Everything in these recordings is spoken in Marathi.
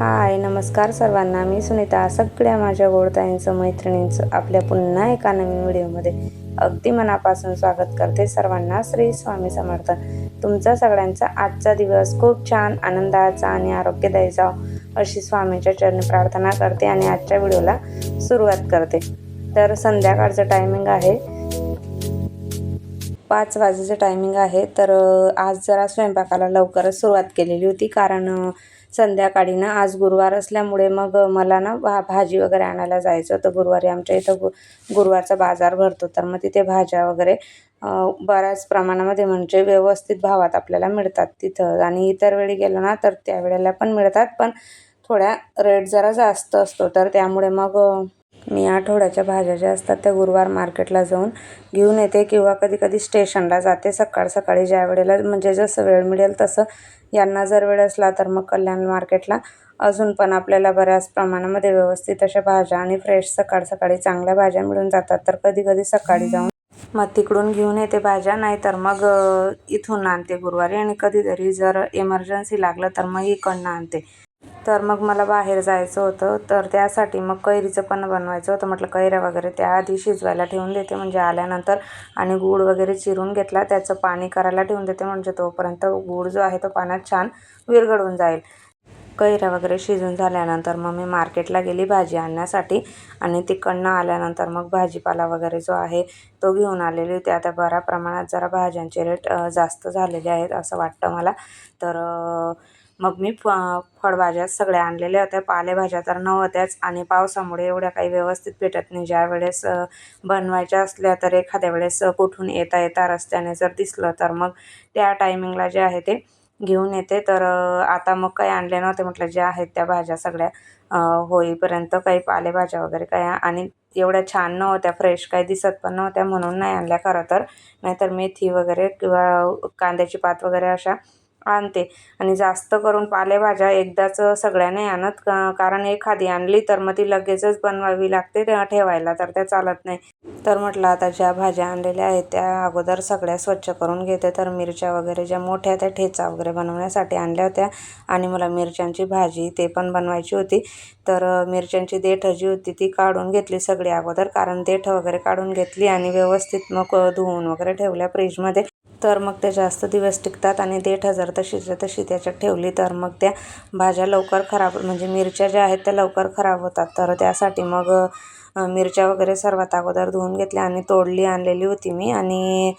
हाय नमस्कार सर्वांना. मी सुनीता सगळ्या माझ्या गोडताईंचं मैत्रिणींचं आपल्या पुन्हा एका नवीन व्हिडिओमध्ये अगदी मनापासून स्वागत करते सर्वांना श्री स्वामी समर्थ. तुमचा सगळ्यांचा आजचा दिवस खूप छान आनंदाचा आणि आरोग्यदायी जावो अशी स्वामीच्या चरणी प्रार्थना करते आणि आजच्या व्हिडिओला सुरुवात करते. तर संध्याकाळचं टायमिंग आहे. पाच वाजेचं टायमिंग आहे. तर आज जरा स्वयंपाकाला लवकरच सुरुवात केलेली होती कारण संध्याकाळी ना आज गुरुवार असल्यामुळे मग मला ना भा भाजी वगैरे आणायला जायचं होतं. गुरुवारी आमच्या इथं गु गुरुवारचा बाजार भरतो. तर मग तिथे भाज्या वगैरे बऱ्याच प्रमाणामध्ये म्हणजे व्यवस्थित भावात आपल्याला मिळतात तिथं. आणि इतर वेळी गेलो ना तर त्यावेळेला पण मिळतात. पण थोड्या रेट जरा जास्त असतो. तर त्यामुळे मग मी आठवड्याच्या भाज्या ज्या असतात त्या गुरुवार मार्केटला जाऊन घेऊन येते किंवा कधी कधी स्टेशनला जाते. सकाळ सकाळी ज्या वेळेला म्हणजे जसं वेळ मिळेल तसं यांना जर वेळ असला तर मग कल्याण मार्केटला. अजून पण आपल्याला बऱ्याच प्रमाणामध्ये व्यवस्थित अशा भाज्या आणि फ्रेश सकाळ सकाळी चांगल्या भाज्या मिळून जातात. तर कधी कधी सकाळी जाऊन मग तिकडून घेऊन येते भाज्या नाही तर मग इथून आणते गुरुवारी आणि कधीतरी जर इमर्जन्सी लागलं तर मग इकडनं आणते. तर मग मला बाहेर जायचं होतं. तर त्यासाठी मग कैरीचं पण बनवायचं होतं. म्हटलं कैऱ्या वगैरे त्या आधी शिजवायला ठेवून देते. म्हणजे आल्यानंतर आणि गूळ वगैरे चिरून घेतला. त्याचं पाणी करायला ठेवून देते. म्हणजे तोपर्यंत गूळ जो आहे तो पाण्यात छान विरघळून जाईल. कैऱ्या वगैरे शिजून झाल्यानंतर मग मी मार्केटला गेली भाजी आणण्यासाठी. आणि तिकडनं आल्यानंतर मग भाजीपाला वगैरे जो आहे तो घेऊन आलेली होती. आता बऱ्या प्रमाणात जरा भाज्यांचे रेट जास्त झालेले आहेत असं वाटतं मला. तर मग मी फ फळभाज्या सगळ्या आणलेल्या होत्या. पालेभाज्या तर नव्हत्याच आणि पावसामुळे एवढ्या काही व्यवस्थित भेटत नाही. ज्या वेळेस बनवायच्या असल्या तर एखाद्या वेळेस कुठून येता येता रस्त्याने जर दिसलं तर मग त्या टायमिंगला जे आहे ते घेऊन येते. तर आता मग काही आणले नव्हते. म्हटलं ज्या आहेत त्या भाज्या सगळ्या होईपर्यंत काही पालेभाज्या वगैरे काय आणि एवढ्या छान नव्हत्या फ्रेश काही दिसत पण नव्हत्या म्हणून नाही आणल्या खरं तर. नाहीतर मेथी वगैरे किंवा कांद्याची पात वगैरे अशा आणते. आणि जास्त करून पालेभाज्या एकदाच सगळ्या नाही आणत का कारण एखादी आणली तर मग ती लगेचच बनवावी लागते तेव्हा ठेवायला तर त्या चालत नाही. तर म्हटलं आता ज्या भाज्या आणलेल्या आहेत त्या अगोदर सगळ्या स्वच्छ करून घेते. तर मिरच्या वगैरे ज्या मोठ्या त्या ठेचा वगैरे बनवण्यासाठी आणल्या होत्या. आणि मला मिरच्यांची भाजी ते पण बनवायची होती. तर मिरच्यांची देठं जी होती ती काढून घेतली सगळी अगोदर. कारण देठं वगैरे काढून घेतली आणि व्यवस्थित मग धुवून वगैरे ठेवल्या फ्रीजमध्ये. तर मग त्या जास्त दिवस टिकतात आणि देठं जर तशीच्या तशी त्याच्यात ठेवली तर मग त्या भाज्या लवकर खराब म्हणजे मिरच्या ज्या आहेत त्या लवकर खराब होतात. तर त्यासाठी मग मिरच्या वगैरे सर्वात अगोदर धुवून घेतल्या आणि तोडली आणलेली होती मी आणि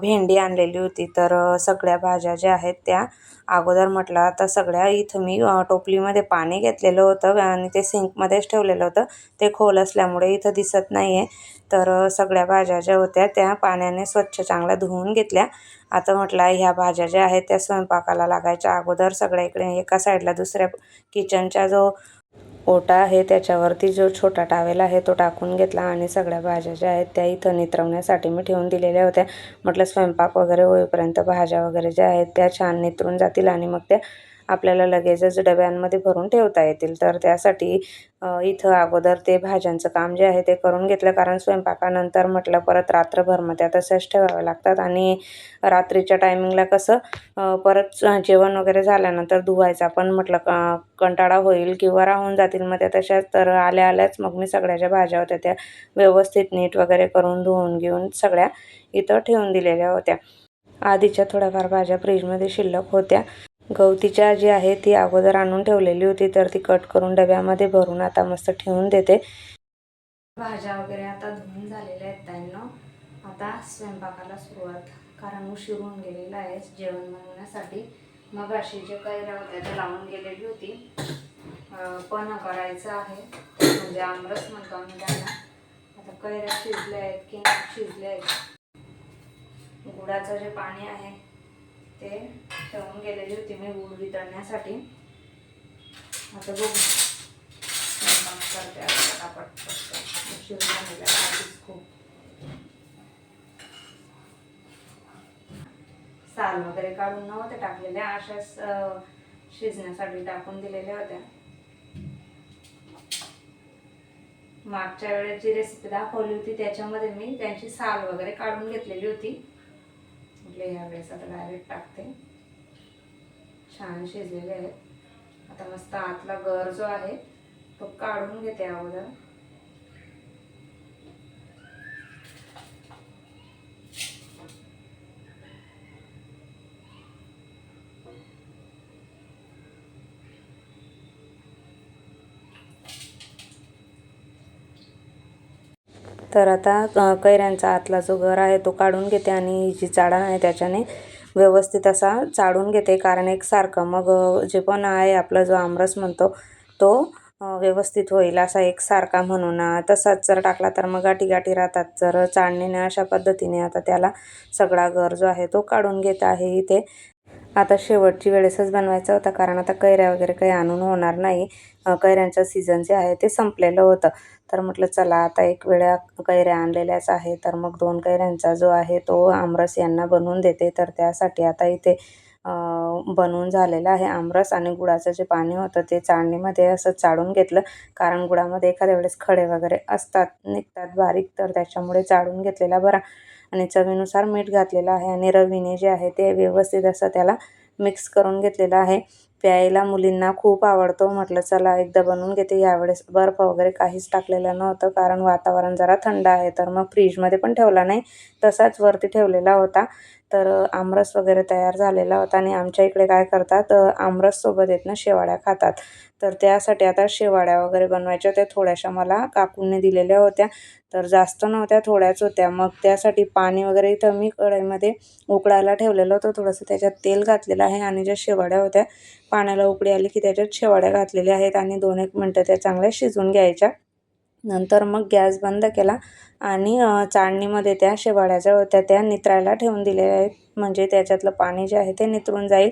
भेंडी आणलेली होती. तर सगळ्या भाज्या ज्या आहेत त्या अगोदर म्हटलं आता सगळ्या इथं मी टोपलीमध्ये पाणी घेतलेलं होतं आणि ते सिंकमध्येच ठेवलेलं होतं. ते खोल असल्यामुळे इथं दिसत नाही आहे तर सगळ्या भाज्या ज्या होत्या त्या पाण्याने स्वच्छ चांगल्या धुवून घेतल्या. आता म्हटलं ह्या भाज्या ज्या आहेत त्या स्वयंपाकाला लागायच्या अगोदर सगळ्या इकडे एका साईडला दुसऱ्या किचनच्या जो ओटा आहे त्याच्यावरती जो छोटा टावेल आहे तो टाकून घेतला आणि सगळ्या भाज्या ज्या आहेत त्या इथं नितरवण्यासाठी मी ठेवून दिलेल्या होत्या. म्हटलं स्वयंपाक वगैरे होईपर्यंत भाज्या वगैरे ज्या आहेत त्या छान नितरून जातील आणि मग त्या आपल्याला लगेचच डब्यांमध्ये भरून ठेवता येतील. तर त्यासाठी इथं अगोदर ते भाज्यांचं काम जे आहे ते करून घेतलं. कारण स्वयंपाकानंतर म्हटलं परत रात्रभर मग त्या तशाच ठेवाव्या लागतात. आणि रात्रीच्या टायमिंगला कसं परत जेवण वगैरे झाल्यानंतर धुवायचा पण म्हटलं क कंटाळा होईल किंवा राहून जातील मग त्या तशाच. तर आल्या आल्याच मग मी सगळ्या ज्या भाज्या होत्या त्या व्यवस्थित नीट वगैरे करून धुवून घेऊन सगळ्या इथं ठेवून दिलेल्या होत्या. आधीच्या थोड्याफार भाज्या फ्रीजमध्ये शिल्लक होत्या. गवतीच्या जी आहे ती अगोदर आणून ठेवलेली होती तर ती कट करून डब्यामध्ये भरून आता मस्त ठेवून देते. भाज्या वगैरे आता धुवून झालेल्या आहेत त्यांना आता स्वयंपाकाला सुरुवात कारण उशीर होऊन गेलेला आहे जेवण बनवण्यासाठी. मग अशी जे कैऱ्या होत्या त्या लावून गेलेली होती पण करायचं आहे म्हणजे आमरस म्हणतो आम्ही त्यांना. आता कैऱ्या शिजल्या आहेत की शिजल्या आहेत. गुडाचं जे पाणी आहे ते ठेवून गेलेली होती मी गूळ वितळण्यासाठी आता बघू. करते पटापट उशीर झालेला आधीच खूप. साल वगैरे काढून नव्हते टाकलेल्या अशाच शिजण्यासाठी टाकून दिलेल्या होत्या. मागच्या वेळेस जी रेसिपी दाखवली होती त्याच्यामध्ये मी त्यांची साल वगैरे काढून घेतलेली होती. म्हटलं ह्या आता डायरेक्ट टाकते. छान शिजलेले आहेत. आता मस्त आतला गर जो आहे तो काढून घेते अगोदर. तर आता कैऱ्यांचा आतला जो गर आहे तो काढून घेते आणि जी चाळण आहे त्याच्याने व्यवस्थित असा चाळून घेते. कारण एकसारखं मग जे पण आहे आपला जो आमरस म्हणतो तो व्यवस्थित होईल असा एकसारखा म्हणून. तसाच जर टाकला तर मग गाठी गाठी राहतात. जर चाळणीने अशा पद्धतीने आता त्याला सगळा गर जो आहे तो काढून घेत आहे इथे. आता शेवटची वेळेसच बनवायचा होता कारण आता कैऱ्या वगैरे काही आणून होणार नाही. कैऱ्यांचं सीझन जे आहे ते संपलेलं होतं. तर म्हटलं चला आता एक वेळा कैऱ्या आणलेल्याच आहे तर मग दोन कैऱ्यांचा जो आहे तो आमरस यांना बनवून देते. तर त्यासाठी आता इथे बनवून झालेलं आहे आमरस आणि गुळाचं जे पाणी होतं ते चाळणीमध्ये असं चाळून घेतलं. कारण गुळामध्ये एखाद्या वेळेस खडे वगैरे असतात निघतात बारीक तर त्याच्यामुळे चाळून घेतलेला बरा. आणि चवीनुसार मीठ घातलेलं आहे आणि रवीने जे आहे ते व्यवस्थित असं त्याला मिक्स करून घेतलेलं आहे. प्यायला मुलींना खूप आवडतो. म्हटलं चला एकदा बनवून घेते. यावेळेस बर्फ वगैरे काहीच टाकलेलं नव्हतं कारण वातावरण जरा थंड आहे. तर मग फ्रीजमध्ये पण ठेवला नाही. तसाच वरती ठेवलेला होता. तर आमरस वगैरे तयार झालेला होता आणि आमच्या इकडे काय करतात आमरससोबत येत ना शेवाळ्या खातात. तर त्यासाठी आता शेवाळ्या वगैरे बनवायच्या होत्या. थोड्याशा मला काकूंनी दिलेल्या होत्या. तर जास्त नव्हत्या थोड्याच होत्या. मग त्यासाठी पाणी वगैरे इथं मी कढईमध्ये उकळायला ठेवलेलं होतं. थोडंसं त्याच्यात तेल घातलेलं आहे आणि ज्या शेवाळ्या होत्या पाण्याला उकळी आली की त्याच्यात शेवाळ्या घातलेल्या आहेत आणि दोन एक मिनटं त्या चांगल्या शिजून घ्यायच्या. नंतर मग गॅस बंद केला आणि चाळणीमध्ये त्या शेवाळ्या ज्या होत्या त्या नितरायला ठेवून दिलेल्या आहेत. म्हणजे त्याच्यातलं पाणी जे आहे ते नितरून जाईल.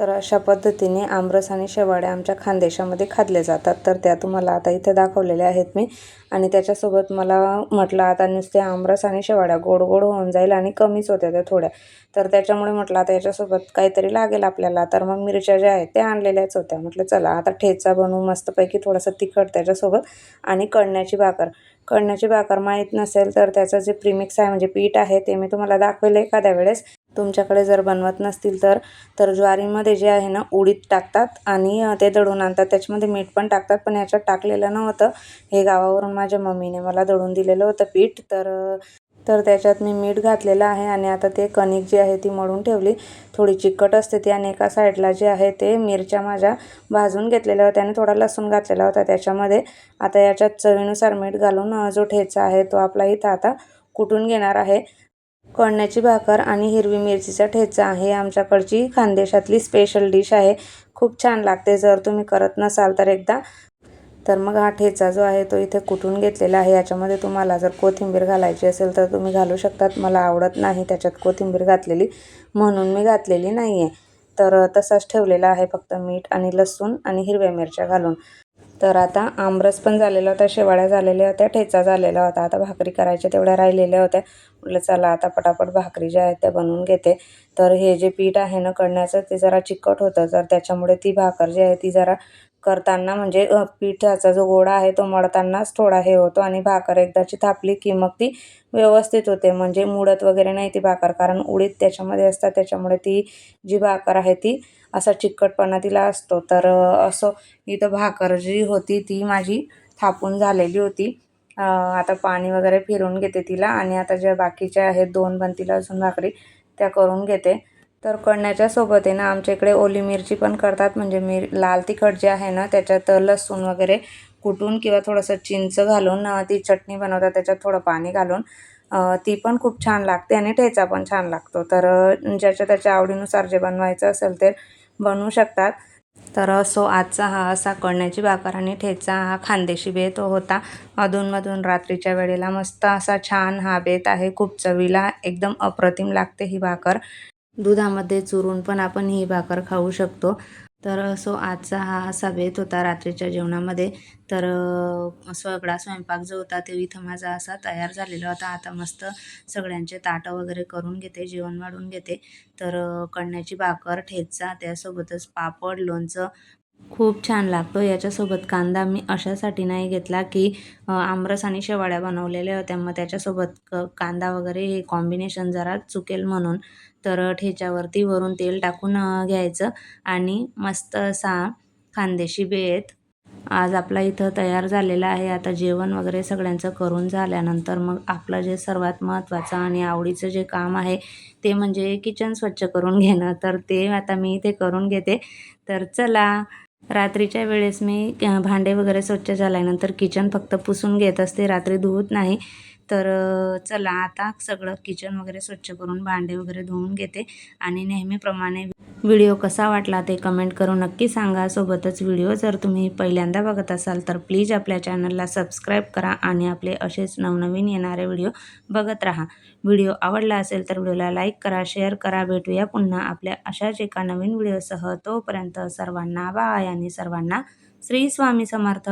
तर अशा पद्धतीने आमरस आणि शेवाळ्या आमच्या खानदेशामध्ये खाल्ले जातात. तर त्या तुम्हाला आता इथे दाखवलेल्या आहेत मी. आणि त्याच्यासोबत मला म्हटलं आता नुसते आमरस आणि शेवाळ्या गोड गोड होऊन जाईल आणि कमीच होत्या त्या थोड्या. तर त्याच्यामुळे म्हटलं आता याच्यासोबत काहीतरी लागेल आपल्याला. तर मग मिरच्या ज्या आहेत त्या आणलेल्याच होत्या. म्हटलं चला आता ठेचा बनवू मस्तपैकी थोडंसं तिखट त्याच्यासोबत आणि कळण्याची भाकर. कळण्याची भाकर माहीत नसेल तर त्याचं जे प्रीमिक्स आहे म्हणजे पीठ आहे ते मी तुम्हाला दाखवेल एखाद्या वेळेस. तुमच्याकडे जर बनवत नसतील तर तर ज्वारीमध्ये जे आहे ना उडीद टाकतात आणि ते दळून आणतात. त्याच्यामध्ये मीठ पण टाकतात पण याच्यात टाकलेलं नव्हतं. हे गावावरून माझ्या मम्मीने मला दळून दिलेलं होतं पीठ. तर तर त्याच्यात मी मीठ घातलेलं आहे आणि आता ते कणिक जी आहे ती मळून ठेवली. थोडी चिकट असते ती आणि एका साईडला जे आहे ते मिरच्या माझ्या भाजून घेतलेल्या होत्या आणि थोडा लसूण घातलेला होता त्याच्यामध्ये. आता याच्यात चवीनुसार मीठ घालून जो ठेचा आहे तो आपला इथं आता कुटून घेणार आहे? कळण्याची भाकर आणि हिरवी मिरचीचा ठेचा आहे. आमच्याकडची खानदेशातली स्पेशल डिश आहे. खूप छान लागते. जर तुम्ही करत नसाल तर एकदा. तर मग हा ठेचा जो आहे तो इथे कुटून घेतलेला आहे? याच्यामध्ये तुम्हाला जर कोथिंबीर घालायची असेल तर तुम्ही घालू शकतात. मला आवडत नाही त्याच्यात कोथिंबीर घातलेली. म्हणून मी घातलेली नाही आहे तर तसाच ठेवलेला आहे फक्त मीठ आणि लसूण आणि हिरव्या मिरच्या घालून. तर आता आमरस पण झालेला होता शेवाळ्या झालेल्या होत्या ठेचा झालेला होता. आता भाकरी करायच्या तेवढ्या राहिलेल्या होत्या. म्हटलं चला आता पटापट भाकरी ज्या आहेत त्या बनवून घेते. तर हे जे पीठ आहे ना कळण्याचं ते जरा चिकट होतं. तर त्याच्यामुळे ती भाकर जी आहे ती जरा करताना म्हणजे पिठाचा जो गोळा आहे तो मळतानाच थोडा हे होतो आणि भाकर एकदाची थापली की मग ती व्यवस्थित होते. म्हणजे मुडत वगैरे नाही ती भाकर कारण उडीद त्याच्यामध्ये असतात त्याच्यामुळे ती जी भाकर आहे ती असा चिकटपणा तिला असतो. तर असं इथं भाकर जी होती ती माझी थापून झालेली होती. आता पाणी वगैरे फिरून घेते तिला आणि आता ज्या बाकीच्या आहेत दोन बनतील अजून भाकरी त्या करून घेते. तर कळण्याच्या सोबत आहे ना आमच्या इकडे ओली मिरची पण करतात. म्हणजे मिर लाल तिखट जे आहे ना त्याच्यात लसूण वगैरे कुटून किंवा थोडंसं चिंच घालून ती चटणी बनवतात त्याच्यात थोडं पाणी घालून ती पण खूप छान लागते आणि ठेचा पण छान लागतो. तर ज्याच्या त्याच्या आवडीनुसार जे बनवायचं असेल ते बनवू शकतात. तर असो आजचा हा असा कळण्याची भाकर आणि ठेचा हा खानदेशी बेत होता. अधूनमधून रात्रीच्या वेळेला मस्त असा छान हा बेत आहे. खूप चवीला एकदम अप्रतिम लागते ही भाकर. दुधामध्ये चुरून पण आपण ही भाकर खाऊ शकतो. तर सो आजचा हा असा बेत होता रात्रीच्या जेवणामध्ये. तर सगळा स्वयंपाक जो होता तो इथं माझा असा तयार झालेला होता. आता मस्त सगळ्यांचे ताटं वगैरे करून घेते जेवण वाढून घेते. तर कण्याची भाकर ठेचा त्यासोबतच पापड लोणचं खूप छान लागतो. याच्यासोबत कांदा मी अशासाठी नाही घेतला की आमरस आणि शेवाळ्या बनवलेल्या होत्या. मग त्याच्यासोबत क कांदा वगैरे हे कॉम्बिनेशन जरा चुकेल म्हणून तर ठेच्यावरती वरून तेल टाकून घ्यायचं. आणि मस्त असा खानदेशी बेत. आज आपला इथं तयार झालेला आहे. आता जेवण वगैरे सगळ्यांचं करून झाल्यानंतर मग आपलं जे सर्वात महत्त्वाचं आणि आवडीचं जे काम आहे ते म्हणजे किचन स्वच्छ करून घेणं. तर ते आता मी इथे करून घेते. तर चला रात्रीच्या वेळेस मी भांडे वगैरे स्वच्छ झाल्यानंतर किचन फक्त पुसून घेत असते. रात्री धुवत नाही. तर चला आता सगळं किचन वगैरे स्वच्छ करून भांडे वगैरे धुवून घेते आणि नेहमीप्रमाणे व्हिडिओ कसा वाटला ते कमेंट करून नक्की सांगा. सोबतच व्हिडिओ जर तुम्ही पहिल्यांदा बघत असाल तर प्लीज आपल्या चॅनलला सबस्क्राईब करा आणि आपले असेच नवनवीन येणारे व्हिडिओ बघत राहा. व्हिडिओ आवडला असेल तर व्हिडिओला लाईक करा शेअर करा. भेटूया पुन्हा आपल्या अशाच एका नवीन व्हिडिओसह. तोपर्यंत सर्वांना बाय आणि सर्वांना श्री स्वामी समर्थ.